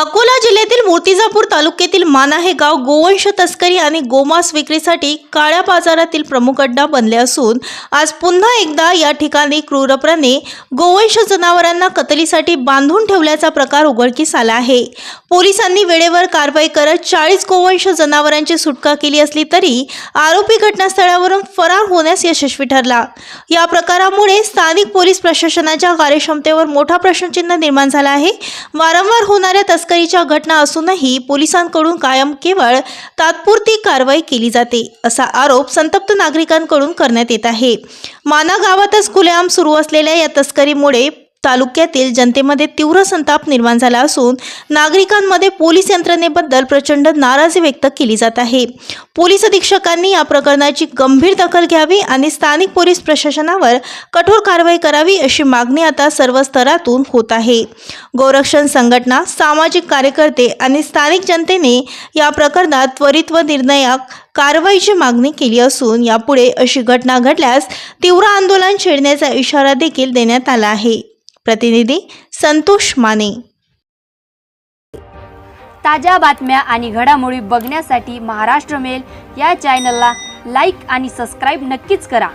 अकोला जिल्ह्यातील मूर्तिजापूर तालुक्यातील माना हे गाव गोवंश तस्करी आणि गोमांस विक्रीसाठी काळ्या बाजारातील प्रमुख अड्डा बनले असून आज पुन्हा एकदा या ठिकाणी क्रूरपणे गोवंश जनावरांना कतलीसाठी बांधून ठेवल्याचा प्रकार उघडकीस आला आहे. पोलिसांनी वेळेवर कारवाई करत चाळीस गोवंश जनावरांची सुटका केली असली तरी आरोपी घटनास्थळावरून फरार होण्यास यशस्वी ठरला. या प्रकारामुळे स्थानिक पोलीस प्रशासनाच्या कार्यक्षमतेवर मोठा प्रश्नचिन्ह निर्माण झाला आहे. वारंवार होणाऱ्या तस्करीच्या घटना असूनही पोलिसांकडून कायम केवळ तात्पुरती कारवाई केली जाते असा आरोप संतप्त नागरिकांकडून करण्यात येत आहे. माना गावातच खुलेआम सुरू असलेल्या या तस्करीमुळे तालुक्यातील जनतेमध्ये तीव्र संताप निर्माण झाला असून नागरिकांमध्ये पोलीस यंत्रणेबद्दल प्रचंड नाराजी व्यक्त केली जात आहे. पोलीस अधीक्षकांनी या प्रकरणाची गंभीर दखल घ्यावी आणि स्थानिक पोलीस प्रशासनावर कठोर कारवाई करावी अशी मागणी आता सर्व स्तरातून होत आहे. गोरक्षण संघटना सामाजिक कार्यकर्ते आणि स्थानिक जनतेने या प्रकरणात त्वरित व निर्णायक कारवाईची मागणी केली असून यापुढे अशी घटना घडल्यास तीव्र आंदोलन छेडण्याचा इशारा देखील देण्यात आला आहे. प्रतिनिधी संतोष माने. ताज्या बातम्या आणि घडामोडी बघण्यासाठी महाराष्ट्र मेल या चॅनलला लाईक आणि सबस्क्राईब नक्कीच करा.